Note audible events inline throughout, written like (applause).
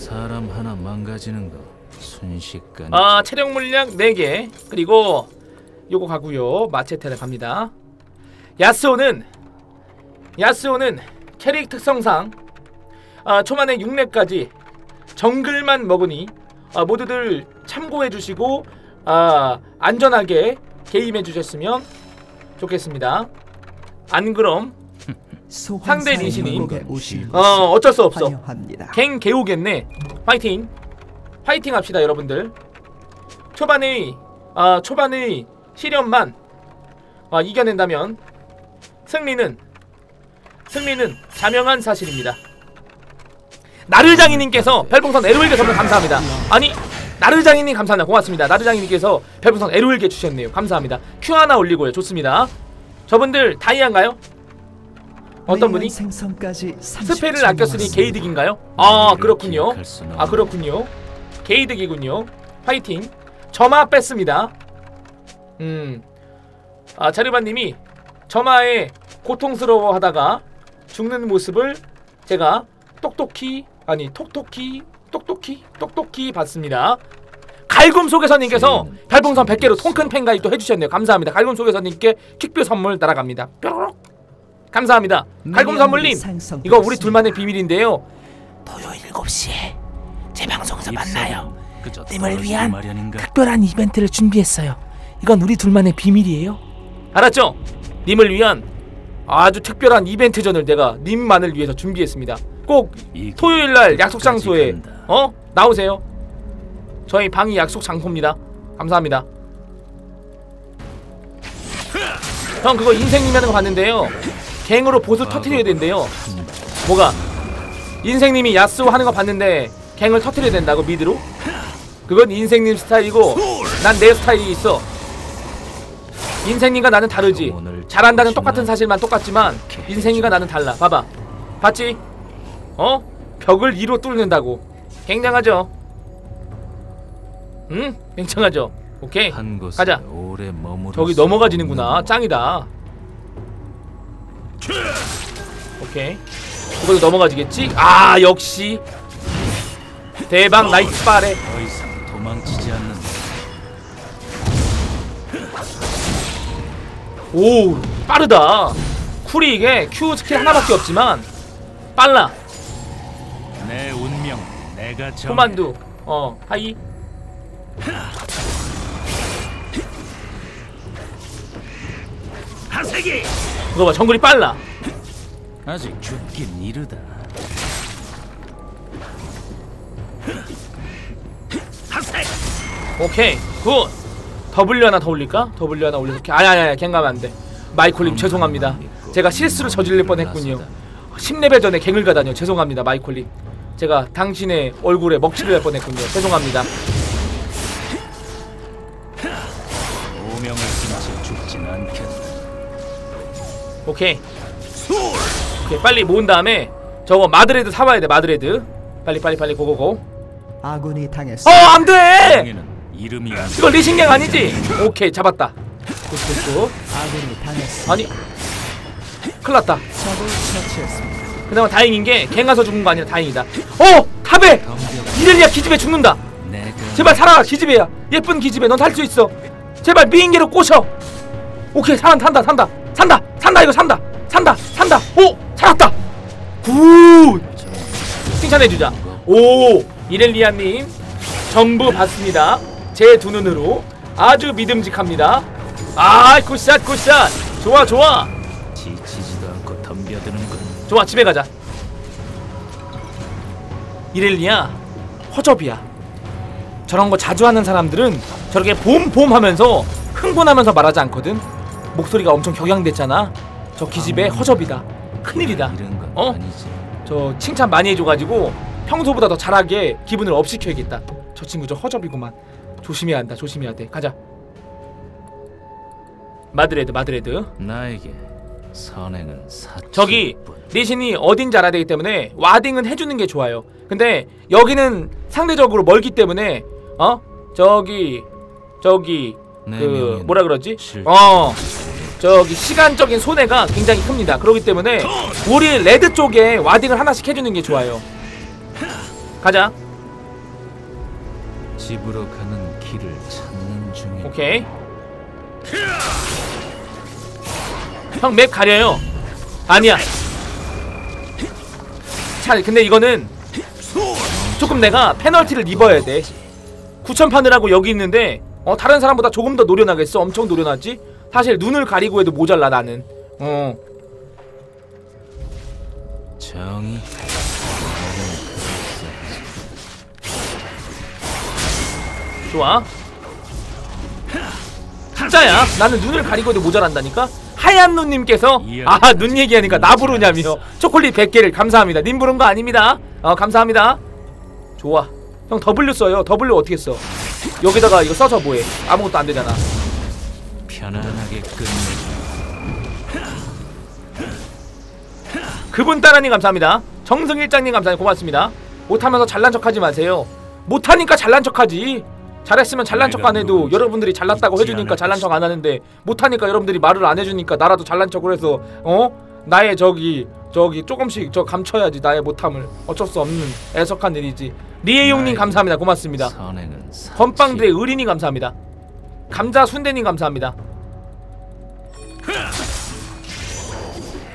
사람 하나 망가지는 거 순식간에 아 체력 물량 4개. 그리고 요거 가고요. 마체테를 갑니다. 야스오는 야스오는 캐릭 특성상 아, 초반에 6렙까지 정글만 먹으니 아, 모두들 참고해 주시고 아, 안전하게 게임해 주셨으면 좋겠습니다. 안 그럼 상대 리신이 어 어쩔 수 없어 환영합니다. 갱 개오겠네. 화이팅. 화이팅 합시다, 여러분들. 초반의 아, 초반의 시련만 아, 이겨낸다면 승리는 승리는 자명한 사실입니다. 나르장이님께서 별풍선 에로일게 선물 감사합니다. 아니 나르장이님 감사합니다. 고맙습니다. 나르장이님께서 별풍선 에로일게 주셨네요. 감사합니다. 큐 하나 올리고요. 좋습니다. 저분들 다이아인가요? 어떤 분이? 생성까지 스펠을 아꼈으니 게이득인가요? 아 그렇군요. 아 그렇군요. 게이득이군요. 화이팅. 점화 뺐습니다. 음. 아 자르바님이 점화에 고통스러워하다가 죽는 모습을 제가 똑똑히 아니 톡톡히 똑똑히 똑똑히 봤습니다. 갈굼 소개서님께서 별풍선 100개로 통큰 팬가입 또 해주셨네요. 감사합니다. 갈굼 소개서님께 퀵뷰 선물 날아갑니다. 뾰로록. 감사합니다. 갈굼 선물님 이거 우리 둘만의 비밀인데요. 토요일 7시에 제 방송에서 만나요. 님을 위한 특별한 이벤트를 준비했어요. 이건 우리 둘만의 비밀이에요. 알았죠? 님을 위한 아주 특별한 이벤트전을 내가 님만을 위해서 준비했습니다. 꼭 토요일 날 약속 장소에 어 나오세요. 저희 방이 약속 장소입니다. 감사합니다. 형 그거 인생님 하는 거 봤는데요. 갱으로 보스 터트려야 된대요. 뭐가? 인생님이 야스오 하는 거 봤는데 갱을 터트려야 된다고 미드로? 그건 인생님 스타일이고 난 내 스타일이 있어. 인생님과 나는 다르지. 잘한다는 똑같은 사실만 똑같지만 인생이가 나는 달라. 봐봐. 봤지? 어? 벽을 2로 뚫는다고. 굉장하죠? 응? 굉장하죠? 오케이. 가자. 저기 수 넘어가지는구나. 짱이다. 오케이. 이것도 넘어가지겠지? 아 역시 대박 나이스 빠레. 더 이상 도망치지 않는다. 오 빠르다. 쿨이 이게 Q 스킬 하나밖에 없지만 빨라. 내 운명 내가 정. 코만두. 어 하이. 하세기. 이거 봐 정글이 빨라. 아직 죽긴 이르다. 오케이 굿. W 하나 더 올릴까? W 하나 올려서 아니 아니 아니 갱 가면 안 돼. 마이콜님 죄송합니다. 제가 실수를 저질릴 뻔했군요. 10레벨 전에 갱을 가다뇨. 죄송합니다 마이콜님. 제가 당신의 얼굴에 먹칠을 할 뻔했군요. 죄송합니다. 오케이. 오케이 빨리 모은 다음에 저거 마드레드 사와야 돼 마드레드. 빨리 빨리 빨리 고고고. 아군이 어 당했습니다. 안돼. 명예는 이름이 안 이거 리신갱 아니지? 오케이 잡았다. 굿굿굿. 아군이 당했습니다. 아니 큰일났다. 적을 처치했습니다. 그나마 다행인 게 갱 가서 죽은 거 아니라 다행이다. 어 탑에 이렐리아 기집애 죽는다. 내가 제발 살아 기집애야. 예쁜 기집애 넌 살 수 있어. 제발 미인계로 꼬셔. 오케이 사람 탄다 산다 산다 산다 이거 산다 산다 산다. 오 살았다. 굿. 칭찬해주자. 오 이렐리아님 전부 봤습니다. 제 두 눈으로 아주 믿음직합니다. 아 굿샷 굿샷. 좋아 좋아. 지치지도 않고 덤벼드는군. 좋아 집에 가자 이렐리야 허접이야 저런 거 자주 하는 사람들은 저렇게 봄봄 하면서 흥분하면서 말하지 않거든 목소리가 엄청 격양됐잖아. 저 기집애 허접이다. 큰일이다. 어? 아니지. 저 칭찬 많이 해줘가지고 평소보다 더 잘하게 기분을 업시켜야겠다. 저 친구 저 허접이구만. 조심해야 한다 조심해야 돼. 가자. 마드레드 마드레드. 나에게 선행은 사치. 저기 리신이 어딘지 알아야 되기 때문에 와딩은 해주는 게 좋아요. 근데 여기는 상대적으로 멀기 때문에 어? 저기 저기 내 그 명예는 뭐라 그러지? 실- 어 저기 시간적인 손해가 굉장히 큽니다. 그렇기 때문에 우리 레드 쪽에 와딩을 하나씩 해주는 게 좋아요. 가자. 집으로 가는 길을 찾는 중에 오케이 형 맵 가려요 아니야 자 근데 이거는 조금 내가 페널티를 입어야 돼 9천판을 하고 여기 있는데 어 다른 사람보다 조금 더 노련하겠어? 엄청 노련하지? 사실 눈을 가리고 해도 모자라 나는. 어. 정의 좋아. 진짜야? 나는 눈을 가리고 해도 모자란다니까? 하얀 눈님께서? 아 눈 얘기하니까 나 부르냐며. 초콜릿 100개를. 감사합니다. 님 부른 거 아닙니다. 어 감사합니다. 좋아. 형 W 써요. W 어떻게 써 여기다가 이거 써서 뭐해. 아무것도 안 되잖아. 편안하게 끝내. 그분 따라님 감사합니다. 정승일장님 감사합니다. 고맙습니다. 못하면서 잘난 척하지 마세요. 못하니까 잘난 척하지. 잘했으면 잘난 척 안 해도 여러분들이 잘났다고 해주니까 잘난 척 안 하는데 못하니까 여러분들이 말을 안 해주니까 나라도 잘난 척을 해서 어? 나의 저기 저기 조금씩 저 감춰야지 나의 못함을. 어쩔 수 없는 애석한 일이지 리에용님 감사합니다 고맙습니다. 건빵들의 의린이 감사합니다 감자 순대님 감사합니다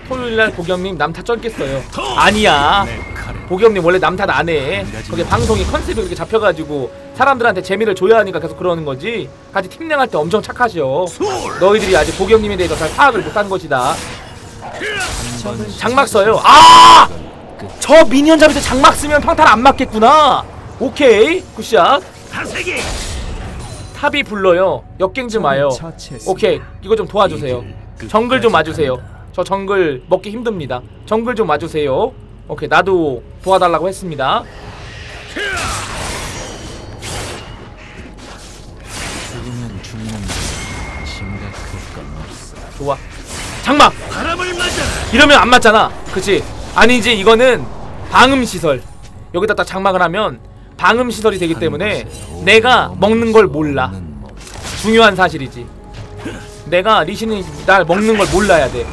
토요일날 보경님 남타 쩔겠어요 아니야 보경님 원래 남탓 안 해. 거기 방송이 컨셉이 그렇게 잡혀가지고 사람들한테 재미를 줘야 하니까 계속 그러는 거지. 같이 팀랭할 때 엄청 착하셔. 너희들이 아직 보경님에 대해서 잘 파악을 못한 것이다. 장막 써요. 아! 저 미니언 때 장막 쓰면 평탄 안 맞겠구나. 오케이 굿샷. 탑이 불러요. 역갱 좀 와요. 처치했습니다. 오케이 이거 좀 도와주세요. 정글 좀 와주세요. 저 정글 먹기 힘듭니다. 정글 좀 와주세요. 오케이 나도 도와달라고 했습니다. 죽으면 죽는 게 심각할 건 없어 좋아. 장막. 이러면 안 맞잖아. 그치? 아니지 이거는 방음 시설. 여기다 딱 장막을 하면 방음 시설이 되기 때문에 내가 먹는 걸 몰라. 중요한 사실이지. 내가 리신이 날 먹는 걸 몰라야 돼.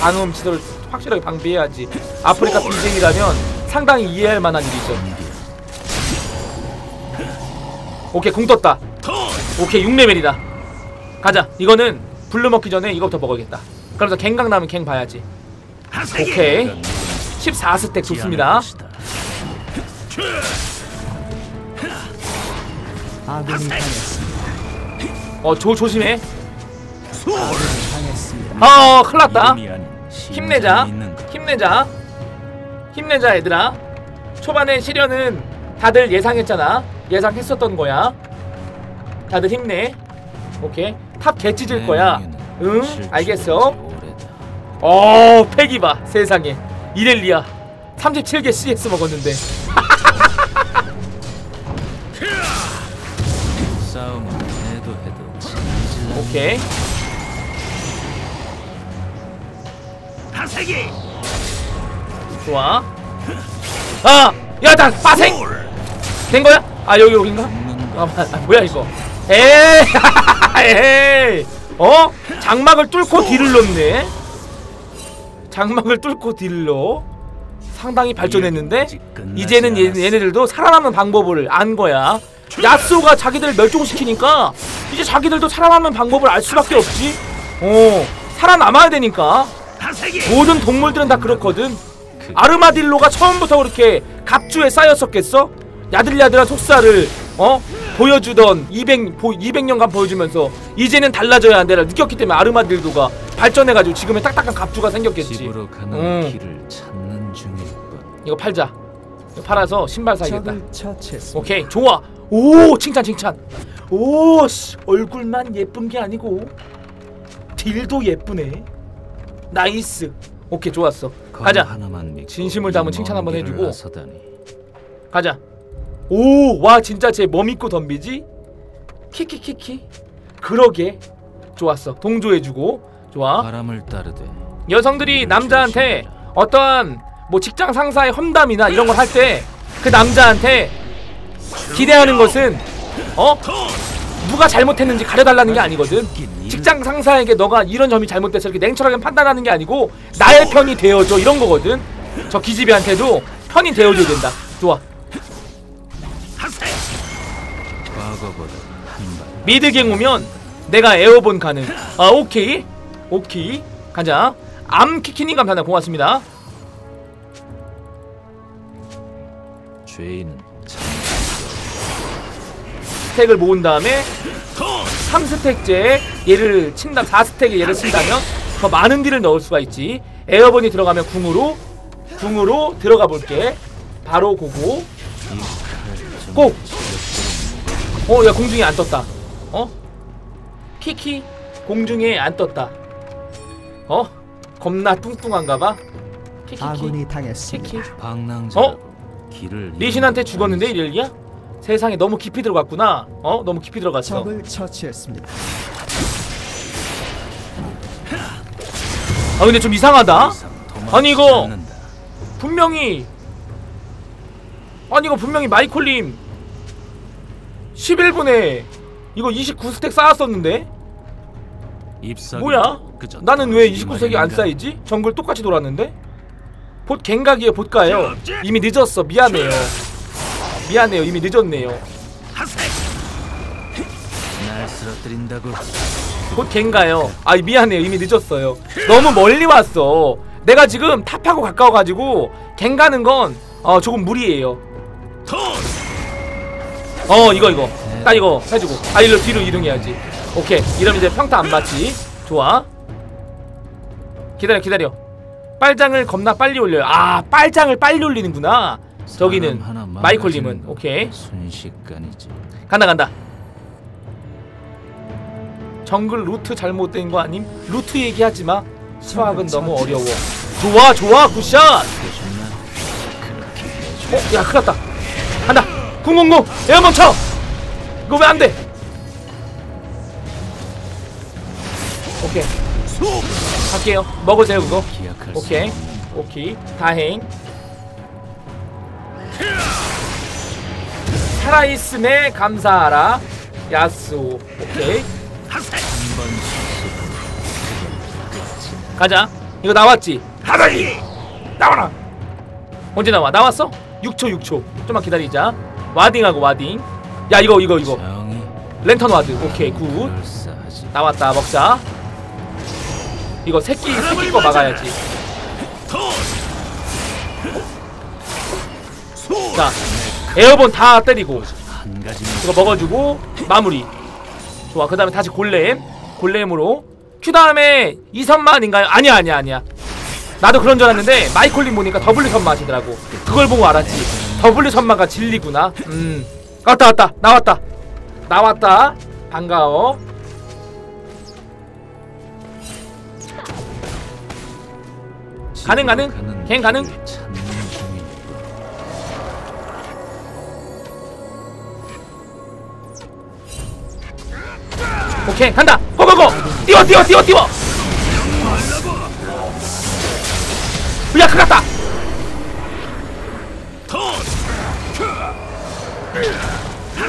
방음 시설을 확실하게 방비해야지. 아프리카 BJ라면 상당히 이해할 만한 일이죠. 오케이 공 떴다. 오케이 6레벨이다. 가자. 이거는 블루 먹기 전에 이거부터 먹어야겠다. 그러면서 갱각 나면 갱 봐야지. 오케이 14스택 좋습니다. 어 조 조심해. 어 큰일났다. 힘내자. 힘내자. 힘내자 얘들아. 초반에 시련은 다들 예상했잖아. 예상했었던 거야. 다들 힘내. 오케이. 탑 개 찢을 거야. 내 응? 알겠어. 어, 패기 봐. 세상에. 이렐리아. 37개 CS 먹었는데. 오케이. 좋아. 아! 야, 나 빠생! 된 거야? 아, 여기 여긴가? 아, 것 마- 아, 뭐야 이거? 에이, (laughs) 에이, 어? 장막을 뚫고 딜을 넣네. 장막을 뚫고 넣어. 상당히 발전했는데 이제는 얘, 얘네들도 살아남는 방법을 안 거야. 야스오가 자기들을 멸종시키니까 이제 자기들도 살아남는 방법을 알 수밖에 없지. 어, 살아남아야 되니까. 모든 동물들은 다 그렇거든. 아르마딜로가 처음부터 그렇게 갑주에 쌓였었겠어? 야들야들한 속살을 어 보여주던 200 보, 200년간 보여주면서 이제는 달라져야 한다를 느꼈기 때문에 아르마딜로가 발전해가지고 지금의 딱딱한 갑주가 생겼겠지. 집으로 가는 응. 길을 찾는 중일 뿐. 이거 팔자. 이거 팔아서 신발 사야겠다. 오케이 좋아. 오 칭찬 칭찬. 오 씨 얼굴만 예쁜 게 아니고 딜도 예쁘네. 나이스. 오케이 좋았어. 검 가자. 진심을 담은 이 칭찬 먼 한번 해주고. 가자. 오, 와 진짜 쟤 뭐 믿고 덤비지? 키키키키. 그러게. 좋았어. 동조해주고. 좋아. 바람을 따르되 여성들이 남자한테 어떠한 뭐 직장 상사의 험담이나 이런 걸 할 때 그 남자한테 기대하는 것은 어 누가 잘못했는지 가려달라는 게 아니거든. 직장 상사에게 너가 이런 점이 잘못돼서 이렇게 냉철하게 판단하는 게 아니고 나의 편이 되어줘 이런 거거든. 저 기집애한테도 편이 되어줘야 된다. 좋아. 미드갱 오면 내가 에어본 가능. 아 오케이. 오케이. 가자. 암키키님 감사합니다. 고맙습니다. 죄인은 참. 스택을 모은 다음에 3스택째 얘를 친다. 4스택에 얘를 친다면 더 많은 딜을 넣을 수가 있지. 에어본이 들어가면 궁으로 궁으로 들어가 볼게. 바로 고고. 고! 어, 야 공중에 안 떴다. 어? 키키 공중에 안 떴다. 어? 겁나 뚱뚱한가 봐. 키키키. 아군이 당했습니다. 키키. 방랑자라고 길을 리신한테 죽었는데. 이렐리야? 세상에 너무 깊이 들어갔구나. 어? 너무 깊이 들어갔어. 적을 처치했습니다. 아 근데 좀 이상하다. 아니, 이거-. 분명히 아니 이거 분명히 마이콜님 11분에 이거 29스택 쌓았었는데? 뭐야? 나는 왜 떨어지기 29색이 안? 쌓이지? 정글 똑같이 돌았는데? 봇 갱각이에요 봇가요. 이미 늦었어. 미안해요. 미안해요. 이미 늦었네요. 봇 갱가요. 아 미안해요. 이미 늦었어요. 너무 멀리 왔어. 내가 지금 탑하고 가까워가지고 갱 가는 건 어, 조금 무리예요 어 이거 이거. 딱 이거 해주고. 아 이리로 뒤로 이동해야지. 오케이. 이러면 이제 평타 안 맞지. 좋아. 기다려 기다려. 빨장을 겁나 빨리 올려요. 아 빨장을 빨리 올리는구나. 저기는 마이콜님은. 오케이. 순식간이지. 간다 간다. 정글 루트 잘못된 거 아님? 루트 얘기하지 마. 수학은 너무 어려워. 좋아 좋아. 굿샷. 어? 야 큰일 났다. 간다 000 에어먼 쳐 이거 왜 안 돼? 오케이. 갈게요. 먹으세요 그거. 오케이. 오케이. 다행. 살아있음에 감사하라. 야수 오케이. 한번 가자. 이거 나왔지? 하다니 나와라! 언제 나와? 나왔어? 6초 6초. 좀만 기다리자 와딩하고 와딩. 야 이거 이거 이거. 랜턴 와드. 오케이 굿. 나왔다 먹자. 이거 새끼 새끼 거 막아야지. 자 에어본 다 때리고 이거 먹어주고 마무리. 좋아 그 다음에 다시 골렘. 골렘으로. 큐 다음에 이선만인가요? 아니야 아니야 아니야. 나도 그런 줄 알았는데 마이콜링 보니까 W 선맛이더라고. 그걸 보고 알았지 W 선마가 진리구나. 음. 왔다 왔다. 나왔다. 나왔다. 반가워. 가능, 가능? 걘 가능? 오케이 간다. 고고고! 뛰어 뛰어 뛰어 뛰어 야 큰일 났다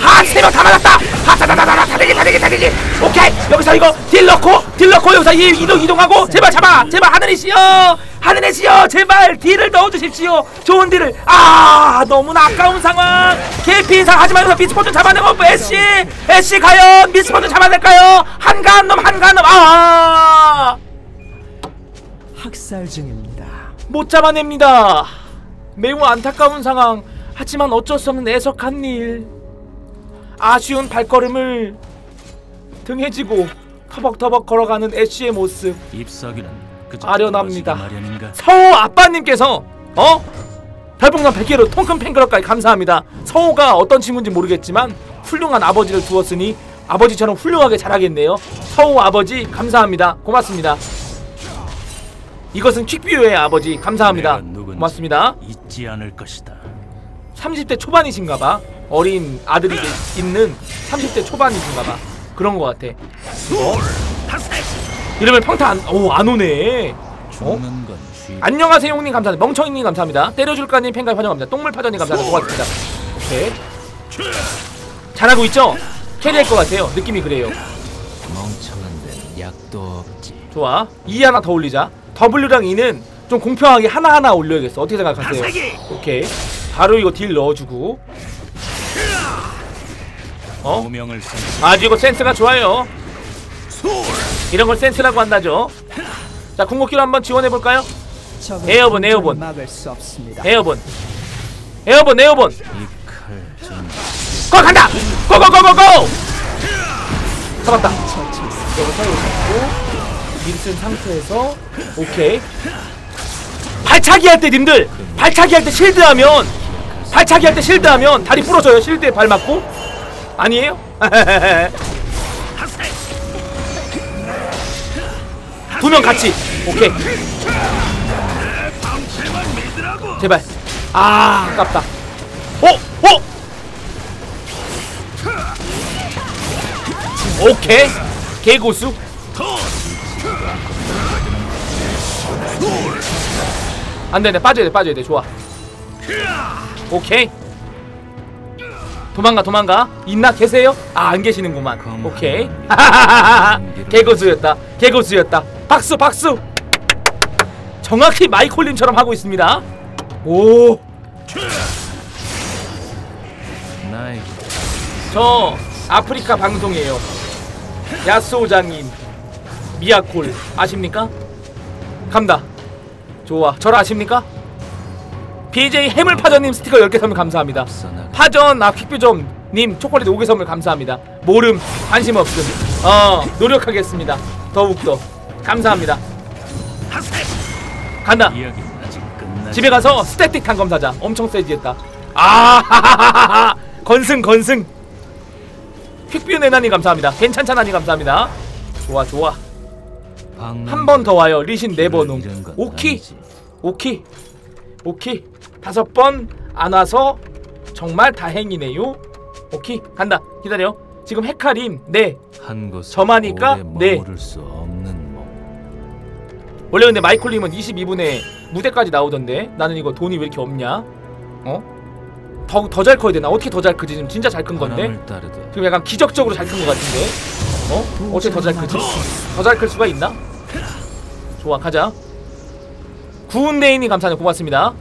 아세명다 맞았다 하다다다다 다대기 다대기 다대기 오케이 여기서 이거 딜 넣고 딜 넣고 여기서 이, 이동 이동하고 제발 잡아 제발 하늘이시여 하늘이시여 제발 딜을 넣어주십시오 좋은 딜을 아 너무나 아까운 상황 KP 인상 하지만 미스포트 잡아내고 애쉬 애쉬 과연 미스포트 잡아낼까요 한가한 놈 한가한 놈아 학살 중입니다. 못 잡아냅니다. 매우 안타까운 상황. 하지만 어쩔 수 없는 애석한 일. 아쉬운 발걸음을 등에 지고 터벅터벅 걸어가는 애쉬의 모습. 잎사귀는 그저 아련합니다. 서호 아빠님께서 어? 달봉산 100개로 통큰 팬클럽까지 감사합니다. 서호가 어떤 친구인지 모르겠지만 훌륭한 아버지를 두었으니 아버지처럼 훌륭하게 자라겠네요. 서호 아버지 감사합니다. 고맙습니다. 이것은 퀵뷰의 아버지 감사합니다. 고맙습니다. 잊지 않을 것이다. 30대 30대 초반이신가 봐. 어린 아들이 있는 30대 초반이신가 봐. 그런 것 같아. 이거 이러면 평타 안, 오, 안 오네. 어? 안녕하세요 형님 감사합니다 멍청이님 감사합니다 때려줄까님 팬가입 환영합니다 똥물파전님 감사합니다 고맙습니다 오케이 잘하고 있죠? 캐리할 것 같아요 느낌이 그래요 멍청한 데는 약도 없지. 좋아 2 하나 더 올리자 W랑 E는 좀 공평하게 하나하나 올려야겠어 어떻게 생각하세요? 오케이 바로 이거 딜 넣어주고 어? 아주 이거 센스가 좋아요. 이런 걸 센스라고 한다죠. 자, 궁극기로 한번 지원해 볼까요? 적은 에어본, 에어본. 에어본. 에어본, 에어본. 고 간다. 고고고고고. 잡았다. 잡고 밀쓴 상태에서 오케이. 발차기 할 때 님들 발차기 할 때 실드 하면 발차기 할 때 실드 하면 다리 부러져요. 실드에 발 맞고 아니에요? (laughs) 두 명 같이 오케이. 제발. 아 아깝다. 어 어. 오케이 개고수 안되네 빠져야 돼 빠져야 돼 좋아 오케이. 도망가 도망가. 있나? 계세요? 아 안 계시는구만. 오케이. (laughs) 개고수였다. 개고수였다. 박수 박수. 정확히 마이콜님처럼 하고 있습니다. 오. 저 아프리카 방송이에요. 야스오장님. 미야콜. 아십니까? 감다. 좋아. 저를 아십니까? BJ 해물파전님 스티커 10개 선물 감사합니다. 파전 아 퀵뷰점님 초콜릿 5개 선물 감사합니다. 모름 관심 없음. 어 노력하겠습니다. 더욱더 감사합니다. 간다. 집에 가서 스태틱 탄검 사자. 엄청 세지 했다. 아, 하하하하. (laughs) 건승 건승. 퀵뷰 내나니 감사합니다. 괜찮잖아니 감사합니다. 좋아 좋아. 한 번 더 와요. 리신 네번 옴. 오키 오키 오키 다섯 번 안 와서 정말 다행이네요. 오키 간다. 기다려. 지금 헤카림 네. 저마니까? 네. 원래 근데 마이콜님은 22분에 무대까지 나오던데 나는 이거 돈이 왜 이렇게 없냐? 어? 더 더 잘 커야 되나? 어떻게 더 잘 크지? 지금 진짜 잘 큰 건데. 지금 약간 기적적으로 잘 큰 것 같은데. 어? 어떻게 더 잘 크지? 더 잘 클 수가 있나? 좋아 가자. 구운데인이 감사합니다. 고맙습니다.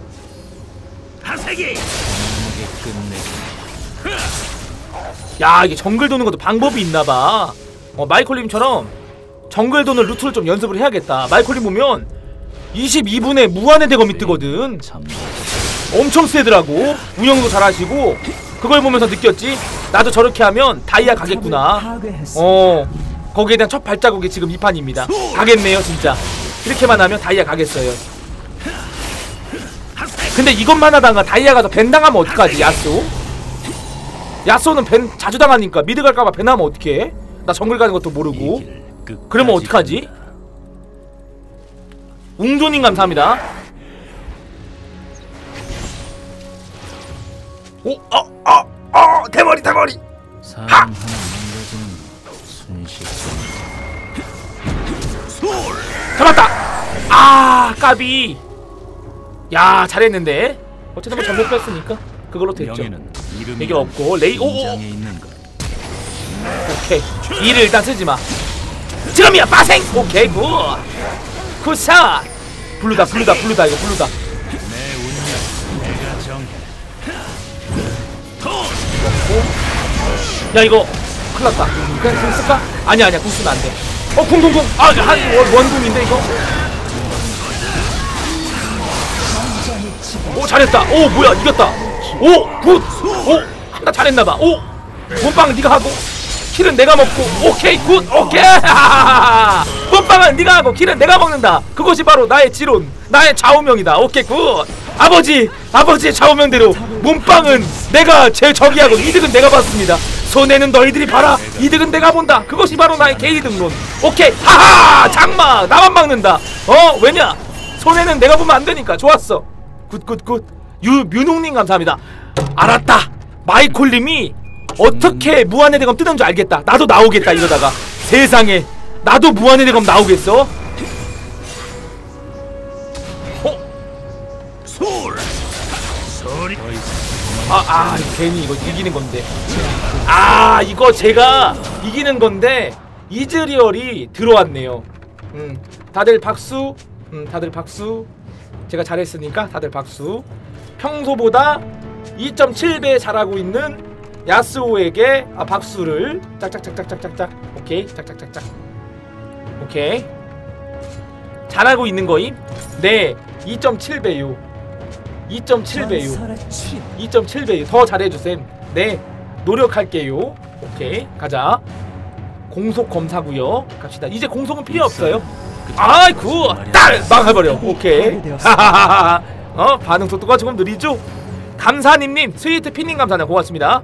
끝내기. 야 이게 정글 도는 것도 방법이 있나봐. 어 마이콜님처럼 정글 도는 루트를 좀 연습을 해야겠다. 마이콜님 보면 22분에 무한의 대검이 뜨거든. 참. 엄청 세더라고. 운영도 잘하시고 그걸 보면서 느꼈지. 나도 저렇게 하면 다이아 가겠구나. 어 거기에 대한 첫 발자국이 지금 이 판입니다. 가겠네요 진짜. 이렇게만 하면 다이아 가겠어요. 근데 이것만 하다가 다이아 가서 벤 당하면 어떡하지 야쏘? 야쏘는 벤 자주 당하니까 미드 갈까봐 벤 하면 어떡해? 나 정글 가는 것도 모르고 그러면 어떡하지? 웅조님 감사합니다. 오, 어, 어, 어, 대머리, 대머리. 순식간. 잡았다. 아, 까비. 야, 잘했는데. 어쨌든 뭐 전복 뺐으니까 그걸로 됐죠. 이게 없고 레이 오, 오, 오. 인장에 있는 것. 오케이. 이를 일단 쓰지 마. 지금이야, 빠생. 오케이, 굿. 굿샷. 블루다, 블루다, 블루다 이거 블루다. 야 이거 큰일 났다 그냥 궁 쓸까? 아니야 아니야 궁 쓰면 안돼 어 궁 궁궁 아한 원궁인데 이거 오 잘했다. 오 뭐야 이겼다. 오굿오 하나 잘했나봐. 오 몸빵은 네가 하고 킬은 내가 먹고. 오케이 굿. 오케이. (laughs) 몸빵은 네가 하고 킬은 내가 먹는다. 그것이 바로 나의 지론 나의 좌우명이다. 오케이 굿. 아버지 아버지의 좌우명대로 몸빵은 내가 제 적이하고 이득은 내가 받습니다. 손해는 너희들이 봐라. 이득은 내가 본다. 그것이 바로 나의 개이득론. 오케이. 하하! 장마! 나만 막는다. 어 왜냐? 손해는 내가 보면 안 되니까. 좋았어 굿굿굿 유뮤농님 감사합니다 알았다 마이콜님이 어떻게 무한의 대검 뜨는 줄 알겠다 나도 나오겠다 이러다가 세상에 나도 무한의 대검 나오겠어 어? 아, 아, 괜히 이거 이기는 건데. 아, 이거 제가 이기는 건데 이즈리얼이 들어왔네요. 음, 다들 박수. 음, 다들 박수. 제가 잘했으니까 다들 박수. 평소보다 2.7배 잘하고 있는 야스오에게 아, 박수를. 짝짝짝짝짝짝짝 오케이. 짝짝짝짝. 오케이. 잘하고 있는 거임? 네. 2.7배유 2.7배유 전설의 침. 2.7배유 더 잘해주셈. 네. 노력할게요. 오케이. 가자. 공속 검사구요. 갑시다. 이제 공속은 필요. 없어요 아이쿠 딸! 망해버려. 오케이. 어 반응 속도가 조금 느리죠? 감사님님 스위트 피닝 감사님 고맙습니다